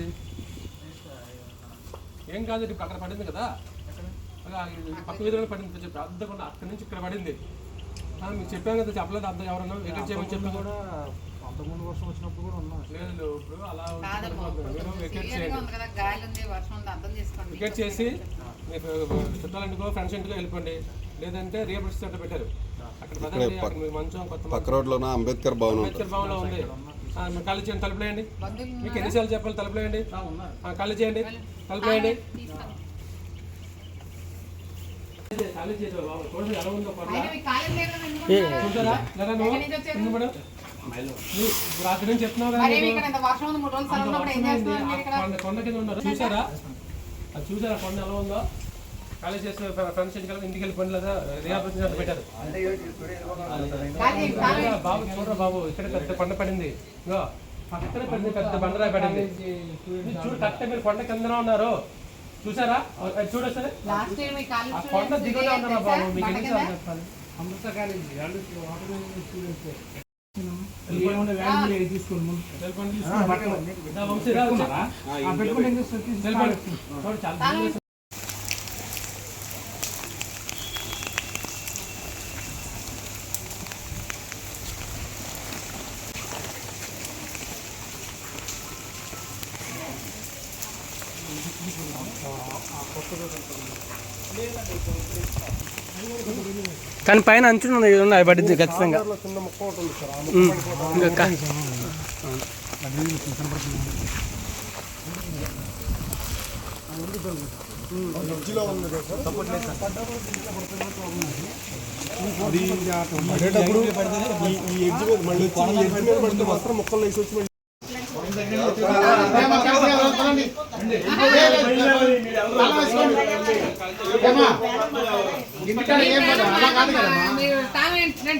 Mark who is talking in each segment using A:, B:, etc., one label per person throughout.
A: ఏంటి ఏం కాదు ఇప్పుడు అక్కడ పడింది కదా. పక్క మీద పడింది కొంచెం పెద్దగా అక్కడి నుంచి ఇక్కడ పడింది. మీకు చెప్పాను కదా చెప్పలేదు అంత ఎవరన్నా వెకెట్ చేయమని చెప్పాను కూడా
B: అంతకుముందు వర్షం వచ్చినప్పుడు కూడా ఉన్నా.
A: లేదు ఇప్పుడు అలా వెకెట్ చేయండి
C: ఉంది కదా గాలి ఉంది వర్షం ఉంది అర్థం చేసుకోండి.
A: వికెట్ చేసి మీకు చుట్టాలంటికో ఫ్రెండ్స్ ఇంటికో వెళ్ళిపోండి. లేదంటే రేపు సెంటర్ పెట్టారు. అక్కడ మంచం కొత్త
D: పక్క రోడ్లోన? అంబేద్కర్ భవన్
A: అంబేద్కర్ భవన్లో ఉంది. ఖాళీ చేయండి తలుపులేయండి. మీకు ఎన్నిసార్లు చెప్పాలి తలుపులేయండి? ఆ, ఖాళీ చేయండి తలుపులేయండి. కొండ
C: కింద
A: ఉన్నారు. చూసారా అది చూసారా కొండ ఎలా ఉందో? ఖాళీ చేస్తే ఫ్రెండ్స్ ఇంటికి ఇంటికి వెళ్ళిపోండి లేదా రిహాబిలిటేషన్ పెట్టారు. బాబు చూడరా బాబు. ఇక్కడ పెద్ద కొండ పడింది. పక్కన పెద్ద పెద్ద బండరాయి పడింది. చూడు కరెక్ట్ మీరు కొండ కిందనే ఉన్నారు. చూసారా? అది చూడు సరే.
C: లాస్ట్ ఇయర్ మీ కాలేజ్
A: కొండ దిగులో ఉన్నారా బాబు? మీకు
C: కింద?
A: చెప్పాలి?
B: అమృత కాలేజీ. స్టూడెంట్స్ ఏమన్నా వ్యాన్ లేదు తీసుకోండి ముందు
A: వెళ్ళిపోండి
B: ఆ, పట్టుకోండి.
A: దా వంశీ, రా, వచ్చి.
B: ఆ, పెట్టుకోండి ఏం చేస్తారు? తీసి
A: వెళ్ళిపోండి.
B: పారేస్తుంది.
A: చూడు, చాలా
C: తాళం
A: దూరం
E: కానీ పైన అంచులు ఉన్నాయి పడింది ఖచ్చితంగా.
F: పడేటప్పుడు ఈ ఈ ఎడ్జ్ మీద మళ్ళీ వచ్చి ఈ ఎడ్జ్ మీద పడితే మాత్రం మొక్కలు వేసి వచ్చి మళ్ళీ
C: మీరు తాళం ఏంటి? రండి.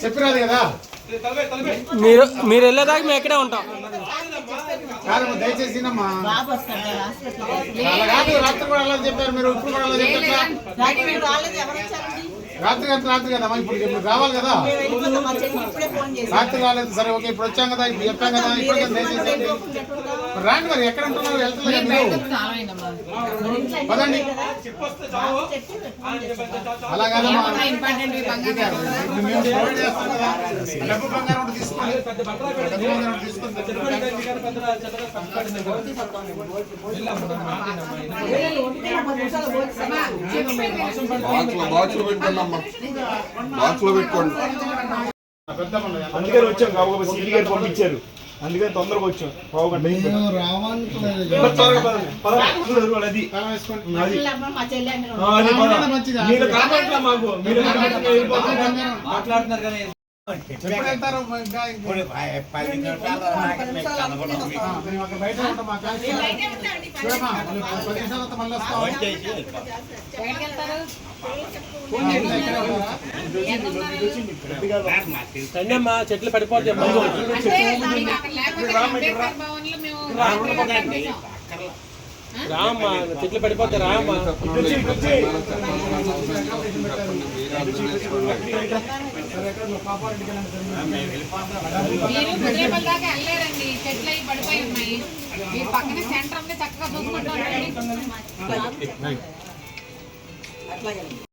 G: చెప్పిరాదు కదా
E: మీరు మీరు వెళ్ళేదాకా మేము ఎక్కడే ఉంటాం.
G: కాదమ్మా దయచేసి రాత్రి కూడా అలా చెప్పారు మీరు ఇప్పుడు కూడా అలా చెప్పట్లా రాత్రి గంట రాత్రి కదమ్మా ఇప్పుడు మీరు రావాలి కదా. రాత్రి రాలేదు సరే ఓకే ఇప్పుడు వచ్చాం కదా ఇప్పుడు చెప్పాం కదా ఇప్పుడు రాండి మరి ఎక్కడ ఉంటున్నారు? వెళ్తున్నారు. పదండి. అలా కాదమ్మా. ఇప్పుడు మేము చేస్తాం కదా. డబ్బు బంగారం ఒకటి తీసుకోండి డబ్బు. బంగారం ఒకటి తీసుకోండి
A: చిన్న బండ ఇది కానీ
D: పెట్టుకోండి.
F: అందుకని వచ్చాం కాబట్టి సిటీ గారు పంపించారు. అందుకని తొందరగా వచ్చాం. పావు గంట పద.
G: ఎప్పుడు వెళ్తారు బయట ఉంటాం మా క్లాస్. చూడమ్మా, పది నిమిషాల తర్వాత మళ్ళీ వస్తాం.
A: చెట్లు పడిపోతాయి అమ్మా. రామ్మా చెట్లు పడిపోతాయి రామ్మా
C: మీరు కుదిరేపల్లి దాకా వెళ్ళలేరండి. చెట్లు అవి పడిపోయి ఉన్నాయి. మీరు పక్కనే సెంటర్ ఉంది చక్కగా చూసుకుంటూ ఉండండి.